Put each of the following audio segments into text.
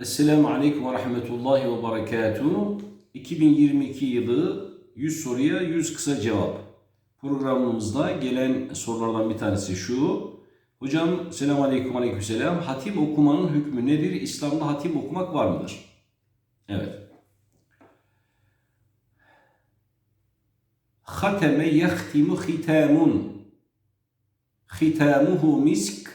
Esselamu Aleyküm ve Rahmetullahi ve Berekatuhu. 2022 yılı 100 soruya 100 kısa cevap. Programımızda gelen sorulardan bir tanesi şu. Hocam selamun aleyküm aleyküm selam. Hatim okumanın hükmü nedir? İslam'da hatim okumak var mıdır? Evet. Hateme yehtimu hitamun. Hitamuhu misk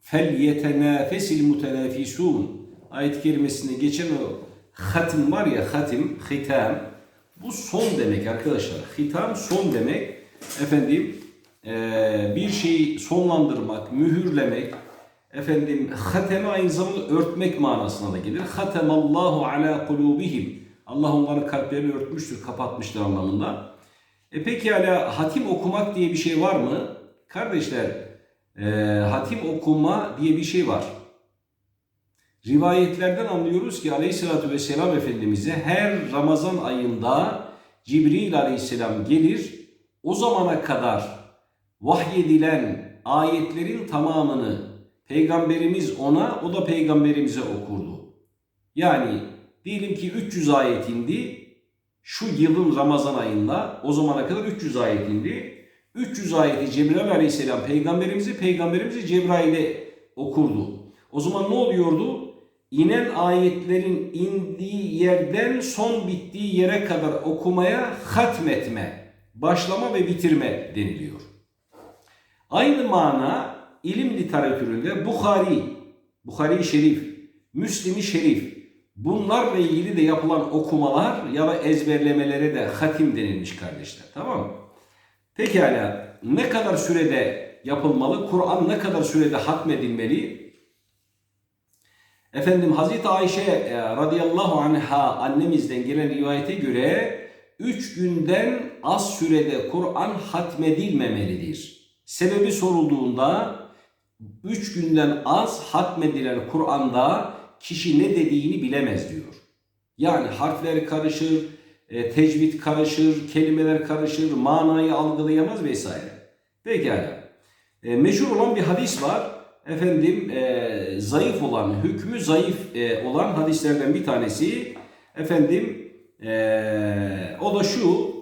fel yetenafesil mutelafisun. Ayet kerimesinde geçen o hatim var ya hatim, hitam. Bu son demek arkadaşlar. Hitam son demek. Efendim eee, bir şeyi sonlandırmak, mühürlemek. Efendim hateme aynı zamanda örtmek manasına da gelir. Hatemallahu ala kulubihim. Allah onların kalplerini örtmüştür, kapatmıştır anlamında. E peki hala hatim okumak diye bir şey var mı? Kardeşler, e, hatim okuma diye bir şey var. Rivayetlerden anlıyoruz ki Aleyhisselatü Vesselam Efendimiz'e her Ramazan ayında Cibril Aleyhisselam gelir. O zamana kadar vahyedilen ayetlerin tamamını Peygamberimiz ona, o da Peygamberimize okurdu. Yani diyelim ki 300 ayet indi. Şu yılın Ramazan ayında o zamana kadar 300 ayet indi. 300 ayeti Cebrail aleyhisselam peygamberimize, peygamberimize Cebrail'e okurdu. O zaman ne oluyordu? İnen ayetlerin indiği yerden son bittiği yere kadar okumaya hatmetme, başlama ve bitirme deniliyor. Aynı mana ilim literatüründe Bukhari, Bukhari Şerif, Müslim-i Şerif bunlarla ilgili de yapılan okumalar ya da ezberlemelere de hatim denilmiş kardeşler. Tamam mı? Pekala ne kadar sürede yapılmalı? Kur'an ne kadar sürede hatmedilmeli? Efendim Hazreti Ayşe e, radıyallahu anha annemizden gelen rivayete göre 3 günden az sürede Kur'an hatmedilmemelidir. Sebebi sorulduğunda 3 günden az hatmedilen Kur'an'da kişi ne dediğini bilemez diyor. Yani harfler karışır, e, tecvid karışır, kelimeler karışır, manayı algılayamaz vesaire. Pekala. E, meşhur olan bir hadis var. Efendim e, zayıf olan, hükmü zayıf e, olan hadislerden bir tanesi. Efendim e, o da şu.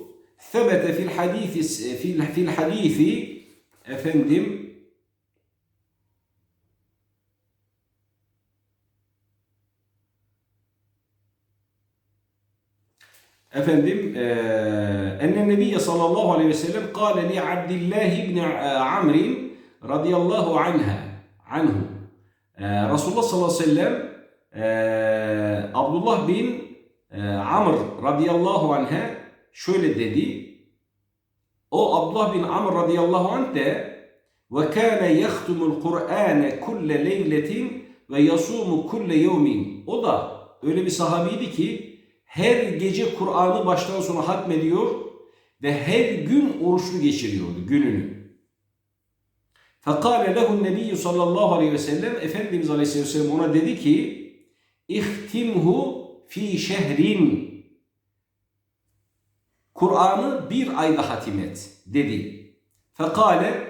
Thebete fil hadisi fil, fil hadisi efendim Efendim, eee enne Nebiye sallallahu aleyhi ve sellem kâle li Abdillah ibn Amr radıyallahu anha anhu. Eee Resulullah sallallahu aleyhi ve sellem eee Abdullah bin eee, Amr radıyallahu anha şöyle dedi. O Abdullah bin Amr radıyallahu anh de ve kâne yahtumul Kur'ane kulle leyletin ve yasumu kulle yevmin. O da öyle bir sahabiydi ki her gece Kur'an'ı baştan sona hatmediyor ve her gün oruçlu geçiriyordu gününü. Fekale lehu nebiyyü sallallahu aleyhi ve sellem Efendimiz aleyhisselam ona dedi ki İhtimhu fi şehrin Kur'an'ı bir ayda hatim et dedi. Fekale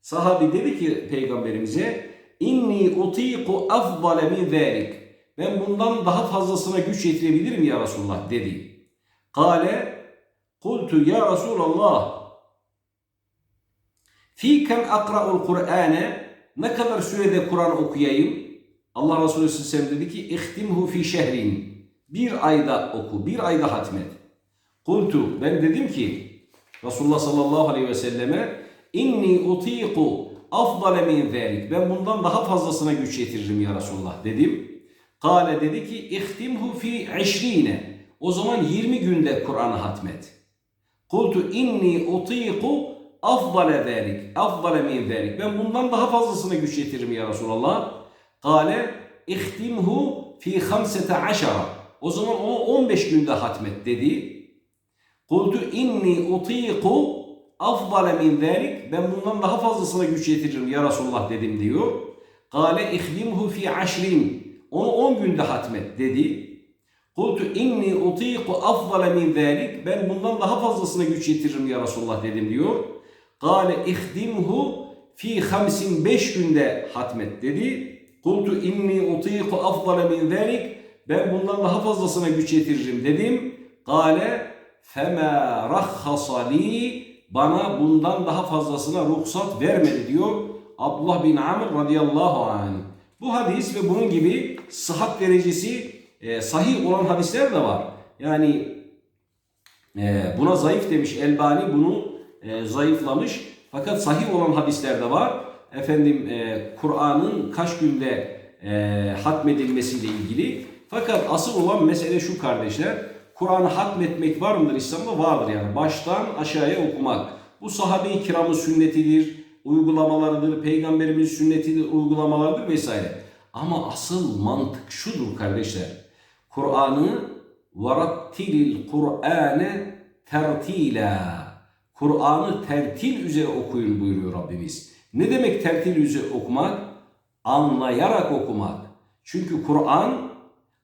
sahabi dedi ki peygamberimize inni utiku afdale min zalik ben bundan daha fazlasına güç yetirebilirim ya Resulullah dedi. Kale kultu ya Resulallah fikem akra'ul Kur'ane ne kadar sürede Kur'an okuyayım? Allah Resulü Sellem dedi ki ihtimhu fi şehrin bir ayda oku, bir ayda hatmet. Kultu ben dedim ki Resulullah sallallahu aleyhi ve selleme inni utiku afdale min zalik ben bundan daha fazlasına güç yetiririm ya Resulullah dedim. Kale dedi ki ihtimhu fi işrine. O zaman 20 günde Kur'an'ı hatmet. Kultu inni utiku afdale zalik. Afdale min zalik. Ben bundan daha fazlasına güç yetiririm ya Resulallah. Kale ihtimhu fi hamsete aşara. O zaman onu 15 günde hatmet dedi. Kultu inni utiku afdale min zalik. Ben bundan daha fazlasına güç yetiririm ya Resulullah dedim diyor. Kale ihtimhu fi aşrin. Onu 10 günde hatmet dedi. Kultu inni utiku afdale min zalik. Ben bundan daha fazlasına güç yetiririm ya Resulullah dedim diyor. Kale ihdimhu fi hamsin beş günde hatmet dedi. Kultu inni utiku afdale min zalik. Ben bundan daha fazlasına güç yetiririm dedim. Kale fema rahhasa li bana bundan daha fazlasına ruhsat vermedi diyor Abdullah bin Amr radıyallahu anh. Bu hadis ve bunun gibi sıhhat derecesi e, sahih olan hadisler de var. Yani e, buna zayıf demiş Elbani bunu e, zayıflamış. Fakat sahih olan hadisler var. Efendim e, Kur'an'ın kaç günde e, hatmedilmesiyle ilgili. Fakat asıl olan mesele şu kardeşler. Kur'an'ı hatmetmek var mıdır İslam'da? Vardır yani. Baştan aşağıya okumak. Bu sahabe-i kiramın sünnetidir, uygulamalarıdır, peygamberimiz sünnetidir, uygulamalarıdır vesaire. Ama asıl mantık şudur kardeşler. Kur'an'ı varattilil Kur'ane tertila. Kur'an'ı tertil üzere okuyun buyuruyor Rabbimiz. Ne demek tertil üzere okumak? Anlayarak okumak. Çünkü Kur'an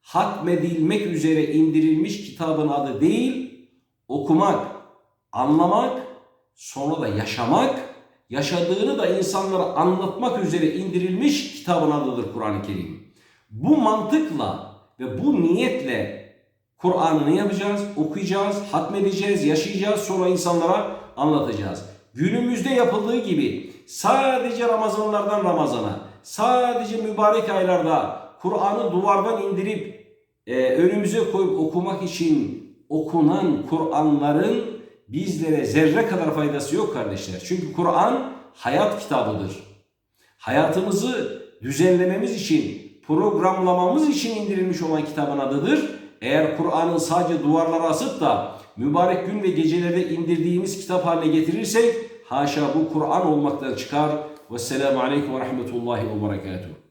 hatmedilmek üzere indirilmiş kitabın adı değil, okumak, anlamak, sonra da yaşamak, yaşadığını da insanlara anlatmak üzere indirilmiş kitabın adıdır Kur'an-ı Kerim. Bu mantıkla ve bu niyetle Kur'an'ı ne yapacağız? Okuyacağız, hatmedeceğiz, yaşayacağız, sonra insanlara anlatacağız. Günümüzde yapıldığı gibi sadece Ramazanlardan Ramazana, sadece mübarek aylarda Kur'an'ı duvardan indirip e, önümüze koyup okumak için okunan Kur'anların bizlere zerre kadar faydası yok kardeşler. Çünkü Kur'an hayat kitabıdır. Hayatımızı düzenlememiz için, programlamamız için indirilmiş olan kitabın adıdır. Eğer Kur'an'ın sadece duvarlara asıp da mübarek gün ve gecelerde indirdiğimiz kitap haline getirirsek haşa bu Kur'an olmaktan çıkar. Vesselamu aleyküm ve rahmetullahi ve berekatuhu.